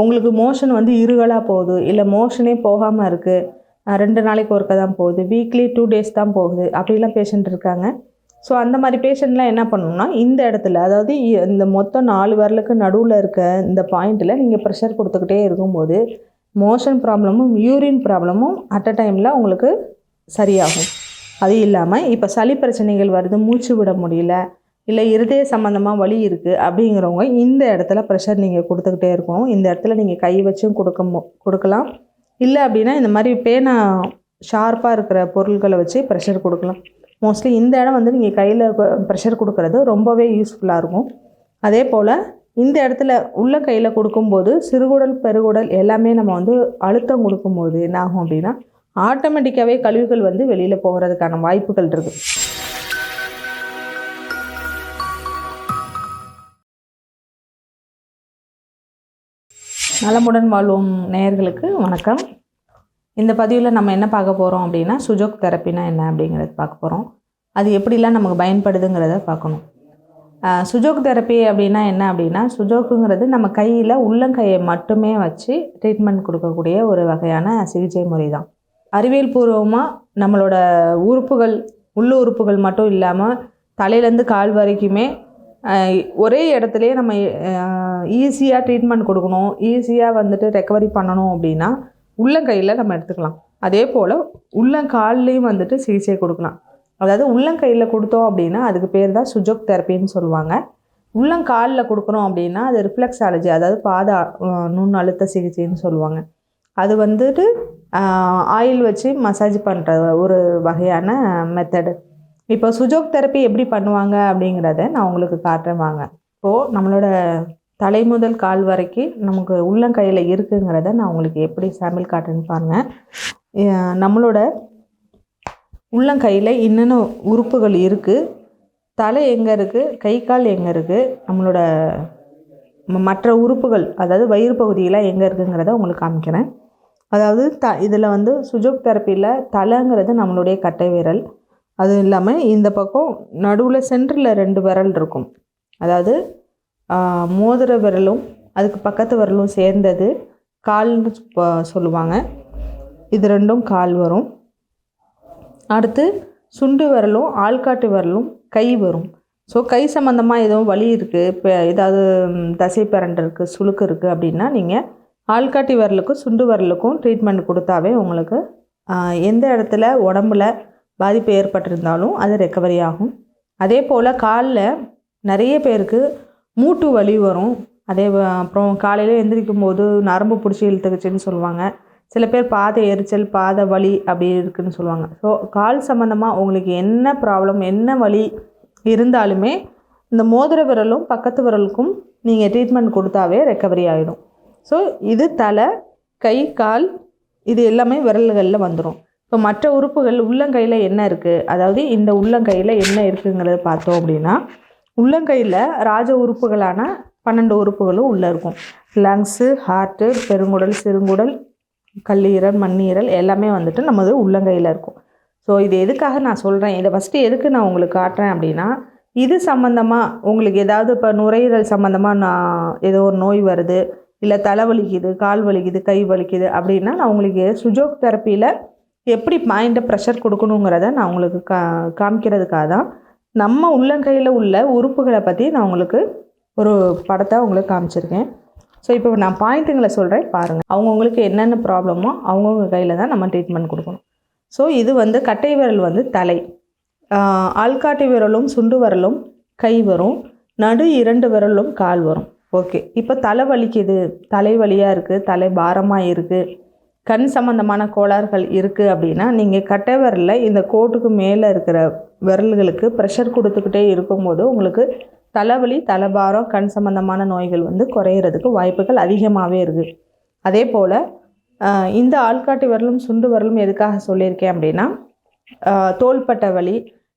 உங்களுக்கு மோஷன் வந்து இருகலாக போகுது. இல்லை மோஷனே போகாமல் இருக்குது ரெண்டு நாளைக்கு ஒருக்க தான் போகுது. வீக்லி டூ டேஸ் தான் போகுது. அப்படிலாம் பேஷண்ட் இருக்காங்க. ஸோ அந்த மாதிரி பேஷண்ட்லாம் என்ன பண்ணணும்னா இந்த இடத்துல அதாவது இ- இந்த மொத்தம் நாலு வரலுக்கு நடுவில் இருக்க இந்த பாயிண்ட்டில் நீங்கள் ப்ரெஷர் கொடுத்துக்கிட்டே இருக்கும்போது மோஷன் ப்ராப்ளமும் யூரின் ப்ராப்ளமும் அட் அ டைமில் உங்களுக்கு சரியாகும். அது இல்லாமல் இப்போ சளி பிரச்சனைகள் வருது மூச்சு விட முடியல இல்லை இருதய சம்மந்தமாக வலி இருக்குது அப்படிங்கிறவங்க இந்த இடத்துல ப்ரெஷர் நீங்கள் கொடுத்துக்கிட்டே இருக்கணும். இந்த இடத்துல நீங்கள் கை வச்சும் கொடுக்க மு- கொடுக்கலாம். இல்லை அப்படின்னா இந்த மாதிரி பேனா ஷார்ப்பாக இருக்கிற பொருட்களை வச்சு ப்ரெஷர் கொடுக்கலாம். மோஸ்ட்லி இந்த இடம் வந்து நீங்கள் கையில் ப்ரெஷர் கொடுக்குறது ரொம்பவே யூஸ்ஃபுல்லாக இருக்கும். அதே போல் இந்த இடத்துல உள்ள கையில் கொடுக்கும்போது சிறுகுடல் பெருகுடல் எல்லாமே நம்ம வந்து அழுத்தம் கொடுக்கும்போது என்ன ஆகும் அப்படின்னா ஆட்டோமேட்டிக்காகவே கழிவுகள் வந்து வெளியில் போகிறதுக்கான வாய்ப்புகள் இருக்குது நலமுடன் வாழும் நேயர்களுக்கு வணக்கம். இந்த பதிவில் நம்ம என்ன பார்க்க போகிறோம் அப்படின்னா சுஜோக் தெரப்பினா என்ன அப்படிங்கிறது பார்க்க போகிறோம் அது எப்படிலாம் நமக்கு பயன்படுதுங்கிறத பார்க்கணும். சுஜோக் தெரப்பி அப்படின்னா என்ன அப்படின்னா சுஜோக்குங்கிறது நம்ம கையில் உள்ளங்கையை மட்டுமே வச்சு ட்ரீட்மெண்ட் கொடுக்கக்கூடிய ஒரு வகையான சிகிச்சை முறை தான் அறிவியல் பூர்வமாக நம்மளோட உறுப்புகள் உள்ள உறுப்புகள் மட்டும் இல்லாமல் தலையிலேருந்து கால் வரைக்குமே ஒரே இடத்துலையே நம்ம ஈஸியாக ட்ரீட்மெண்ட் கொடுக்கணும். ஈஸியாக வந்துட்டு ரெக்கவரி பண்ணணும் அப்படின்னா உள்ளங்கையில் நம்ம எடுத்துக்கலாம். அதே போல் உள்ளங்கால்லையும் வந்துட்டு சிகிச்சை கொடுக்கலாம். அதாவது உள்ளங்கையில் கொடுத்தோம் அப்படின்னா அதுக்கு பேர் தான் சுஜோக் தெரப்பின்னு சொல்லுவாங்க. உள்ளங்காலில் கொடுக்குறோம் அப்படின்னா அது ரிஃப்ளெக்ஸாலஜி அதாவது பாத நுண் அழுத்த சிகிச்சைன்னு சொல்லுவாங்க. அது வந்துட்டு ஆயில் வச்சு மசாஜ் பண்ணுற ஒரு வகையான மெத்தடு இப்போ சுஜோக் தெரப்பி எப்படி பண்ணுவாங்க அப்படிங்கிறத நான் உங்களுக்கு காட்டுறேன் வாங்க. இப்போது நம்மளோட தலை முதல் கால் வரைக்கும் நமக்கு உள்ளங்கையில் இருக்குங்கிறத நான் உங்களுக்கு எப்படி சாம்பிள் காட்டுறேன்னு பாருங்கள் நம்மளோட உள்ளங்கையில் என்னென்ன உறுப்புகள் இருக்குது தலை எங்கே இருக்குது கை கால் எங்கே இருக்குது நம்மளோட மற்ற உறுப்புகள் அதாவது வயிறு பகுதியெல்லாம் எங்கே இருக்குங்கிறத உங்களுக்கு காமிக்கிறேன். அதாவது த இதில் வந்து சுஜோக் தெரப்பியில் தலைங்கிறது நம்மளுடைய கட்டை விரல் அதுவும் இல்லாமல் இந்த பக்கம் நடுவில் சென்டரில் ரெண்டு விரல் இருக்கும். அதாவது மோதிர விரலும் அதுக்கு பக்கத்து விரலும் சேர்ந்தது கால்னு சொல்லுவாங்க. இது ரெண்டும் கால் வரும். அடுத்து சுண்டு விரலும் ஆள்காட்டு விரலும் கை வரும். ஸோ கை சம்மந்தமாக எதுவும் வலி இருக்குது இப்போ ஏதாவது தசை பிரண்டு இருக்குது சுழுக்கு இருக்குது அப்படின்னா நீங்கள் ஆள்காட்டி விரலுக்கும் சுண்டு விரலுக்கும் ட்ரீட்மெண்ட் கொடுத்தாவே உங்களுக்கு எந்த இடத்துல உடம்புல பாதிப்பு ஏற்பட்டிருந்தாலும் அது ரெக்கவரி ஆகும். அதே போல் காலில் நிறைய பேருக்கு மூட்டு வலி வரும். அதே அப்புறம் காலையில் எந்திரிக்கும் போது நரம்பு பிடிச்சி இழுத்துக்குச்சுன்னு சொல்லுவாங்க. சில பேர் பாத எரிச்சல் பாத வலி அப்படி இருக்குன்னு சொல்லுவாங்க. ஸோ கால் சம்மந்தமாக உங்களுக்கு என்ன ப்ராப்ளம் என்ன வலி இருந்தாலுமே இந்த மோதிர விரலும் பக்கத்து விரலுக்கும் நீங்கள் ட்ரீட்மெண்ட் கொடுத்தாவே ரெக்கவரி ஆகிடும் ஸோ இது தலை கை கால் இது எல்லாமே விரல்களில் வந்துடும் இப்போ மற்ற உறுப்புகள் உள்ளங்கையில் என்ன இருக்குது அதாவது இந்த உள்ளங்கையில் என்ன இருக்குங்கிறத பார்த்தோம் அப்படின்னா உள்ளங்கையில் ராஜ உறுப்புகளான பன்னெண்டு உறுப்புகளும் உள்ளே இருக்கும். லங்ஸு ஹார்ட்டு பெருங்குடல் சிறுங்குடல் கல்லீரல் மண்ணீரல் எல்லாமே வந்துட்டு நமது உள்ளங்கையில் இருக்கும். ஸோ இது எதுக்காக நான் சொல்கிறேன் இதை ஃபஸ்ட்டு எதுக்கு நான் உங்களுக்கு காட்டுறேன் அப்படின்னா இது சம்மந்தமாக உங்களுக்கு ஏதாவது இப்போ நுரையீரல் சம்மந்தமாக நான் ஏதோ ஒரு நோய் வருது இல்லை தலை வலிக்குது கால் வலிக்குது கை வலிக்குது அப்படின்னா நான் உங்களுக்கு சுஜோக் தெரப்பியில் எப்படி மைண்டை ப்ரெஷர் கொடுக்கணுங்கிறத நான் உங்களுக்கு கா காமிக்கிறதுக்காக தான். நம்ம உள்ளங்கையில் உள்ள உறுப்புகளை பற்றி நான் உங்களுக்கு ஒரு படத்தை உங்களுக்கு காமிச்சிருக்கேன். ஸோ இப்போ நான் பாயிண்ட்டுங்களை சொல்கிறேன் பாருங்கள் அவங்கவுங்களுக்கு என்னென்ன ப்ராப்ளமோ அவங்கவுங்க கையில் தான் நம்ம ட்ரீட்மெண்ட் கொடுக்கணும். ஸோ இது வந்து கட்டை விரல் வந்து தலை. ஆள்காட்டி விரலும் சுண்டு விரலும் கை வரும். நடு இரண்டு விரலும் கால் வரும். ஓகே இப்போ தலை வலிக்குது. தலை வலியாக இருக்குது தலை பாரமாக இருக்குது கண் சம்மந்தமான கோளாறுகள் இருக்குது அப்படின்னா நீங்கள் கட்டை விரலில் இந்த கோட்டுக்கு மேலே இருக்கிற விரல்களுக்கு ப்ரெஷர் கொடுத்துக்கிட்டே இருக்கும்போது உங்களுக்கு தலைவலி தலைபாரம் கண் சம்மந்தமான நோய்கள் வந்து குறையிறதுக்கு வாய்ப்புகள் அதிகமாகவே இருக்குது அதே போல் இந்த ஆள்காட்டி விரலும் சுண்டு விரலும் எதுக்காக சொல்லியிருக்கேன் அப்படின்னா தோள்பட்ட வலி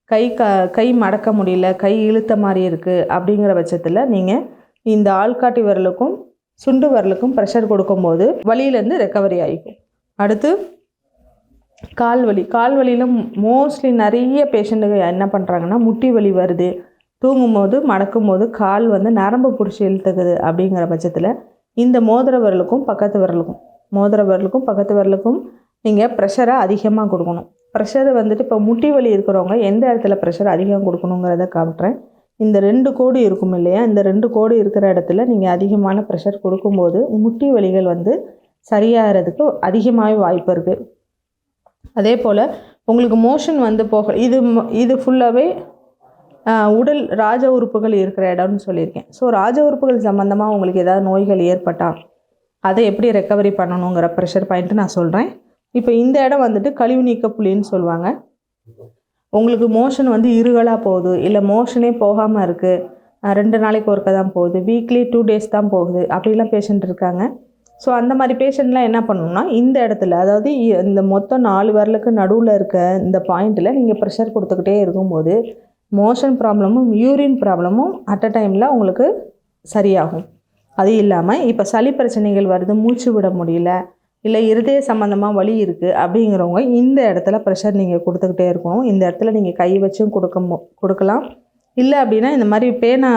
கை க கை மடக்க முடியல கை இழுத்த மாதிரி இருக்குது அப்படிங்கிற பட்சத்தில் நீங்கள் இந்த ஆள்காட்டி விரலுக்கும் சுண்டு விரலுக்கும் ப்ரெஷர் கொடுக்கும்போது வலியிலேருந்து ரெக்கவரி ஆகிக்கும். அடுத்து கால் வலி கால் வலியில் மோஸ்ட்லி நிறைய பேஷண்ட்டுங்க என்ன பண்ணுறாங்கன்னா முட்டி வலி வருது. தூங்கும்போது மடக்கும் போது கால் வந்து நரம்பு பிடிச்சி இழுத்துக்குது அப்படிங்கிற பட்சத்தில் இந்த மோதிர விரலுக்கும் பக்கத்து விரலுக்கும் மோதிர விரலுக்கும் பக்கத்து விரலுக்கும் நீங்கள் ப்ரெஷரை அதிகமாக கொடுக்கணும். ப்ரெஷர் வந்துட்டு இப்போ முட்டி வலி இருக்கிறவங்க எந்த இடத்துல ப்ரெஷர் அதிகம் கொடுக்கணுங்கிறத காட்டுறேன். இந்த ரெண்டு கோடு இருக்கும் இல்லையா? இந்த ரெண்டு கோடு இருக்கிற இடத்துல நீங்கள் அதிகமான ப்ரெஷர் கொடுக்கும்போது முட்டி வலிகள் வந்து சரியாகிறதுக்கு அதிகமாகவே வாய்ப்பு இருக்குது அதே போல் உங்களுக்கு மோஷன் வந்து போக இது இது ஃபுல்லாகவே உடல் ராஜ உறுப்புகள் இருக்கிற இடம்னு சொல்லியிருக்கேன். ஸோ ராஜ உறுப்புகள் சம்மந்தமாக உங்களுக்கு ஏதாவது நோய்கள் ஏற்பட்டால் அதை எப்படி ரெக்கவரி பண்ணணுங்கிற ப்ரெஷர் பாயிண்ட்டு நான் சொல்கிறேன் இப்போ இந்த இடம் வந்துட்டு கழிவு நீக்க புள்ளின்னு சொல்லுவாங்க. உங்களுக்கு மோஷன் வந்து இருகலாக போகுது இல்லை மோஷனே போகாமல் இருக்குது ரெண்டு நாளைக்கு ஒருக்க தான் போகுது வீக்லி டூ டேஸ் தான் போகுது. அப்படிலாம் பேஷண்ட் இருக்காங்க. ஸோ அந்த மாதிரி பேஷண்ட்லாம் என்ன பண்ணணும்னா இந்த இடத்துல அதாவது இ- இந்த மொத்தம் நாலு விரலுக்கு நடுவில் இருக்க இந்த பாயிண்ட்டில் நீங்கள் ப்ரெஷர் கொடுத்துக்கிட்டே இருக்கும்போது மோஷன் ப்ராப்ளமும் யூரின் ப்ராப்ளமும் அட் அ டைமில் உங்களுக்கு சரியாகும். அது இல்லாமல் இப்போ சளி பிரச்சனைகள் வருது மூச்சு விட முடியல இல்லை இருதய சம்மந்தமாக வலி இருக்குது அப்படிங்கிறவங்க இந்த இடத்துல ப்ரெஷர் நீங்கள் கொடுத்துக்கிட்டே இருக்கணும். இந்த இடத்துல நீங்கள் கை வச்சும் கொடுக்க மு- கொடுக்கலாம். இல்லை அப்படின்னா இந்த மாதிரி பேனா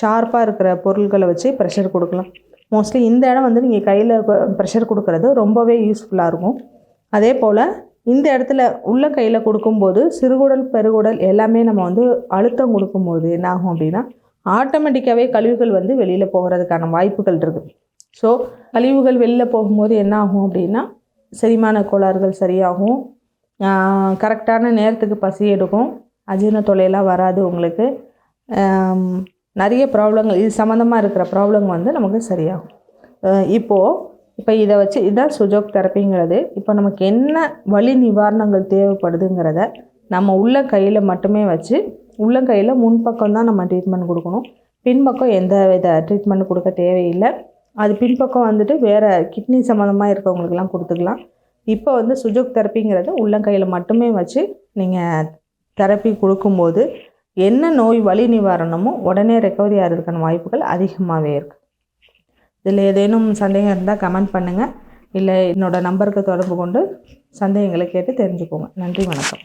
ஷார்ப்பாக இருக்கிற பொருட்களை வச்சு ப்ரெஷர் கொடுக்கலாம். மோஸ்ட்லி இந்த இடம் வந்து நீங்கள் கையில் ப்ரெஷர் கொடுக்கறது ரொம்பவே யூஸ்ஃபுல்லாக இருக்கும். அதே போல் இந்த இடத்துல உள்ள கையில் கொடுக்கும்போது சிறுகுடல் பெருகுடல் எல்லாமே நம்ம வந்து அழுத்தம் கொடுக்கும்போது என்ன ஆகும் அப்படின்னா ஆட்டோமேட்டிக்காகவே கழிவுகள் வந்து வெளியில் போகிறதுக்கான வாய்ப்புகள் இருக்குது ஸோ கழிவுகள் வெளியில் போகும்போது என்ன ஆகும் அப்படின்னா செரிமான கோளாறுகள் சரியாகும். கரெக்டான நேரத்துக்கு பசி எடுக்கும். அஜீரண தொல்லையெல்லாம் வராது உங்களுக்கு. நிறைய ப்ராப்ளங்கள் இது சம்மந்தமாக இருக்கிற ப்ராப்ளம் வந்து நமக்கு சரியாகும். இப்போது இப்போ இதை வச்சு இதுதான் சுஜோக் தெரப்பிங்கிறது. இப்போ நமக்கு என்ன வலி நிவாரணங்கள் தேவைப்படுதுங்கிறத நம்ம உள்ள கையில் மட்டுமே வச்சு உள்ளங்கையில் முன்பக்கம் தான் நம்ம ட்ரீட்மெண்ட் கொடுக்கணும். பின்பக்கம் எந்த வித ட்ரீட்மெண்ட் கொடுக்க தேவையில்லை. அது பின்பக்கம் வந்துட்டு வேறு கிட்னி சம்மந்தமாக இருக்கவங்களுக்கெல்லாம் கொடுத்துக்கலாம். இப்போ வந்து சுஜோக் தெரப்பிங்கிறது உள்ளங்கையில் மட்டுமே வச்சு நீங்கள் தெரப்பி கொடுக்கும்போது என்ன நோய் வலி நிவாரணமோ உடனே ரெக்கவரி ஆகிறதுக்கான வாய்ப்புகள் அதிகமாகவே இருக்குது இதில் ஏதேனும் சந்தேகம் இருந்தால் கமெண்ட் பண்ணுங்கள் இல்லை என்னோடய நம்பருக்கு தொடர்பு கொண்டு சந்தேகங்களை கேட்டு தெரிஞ்சுக்கோங்க. நன்றி வணக்கம்.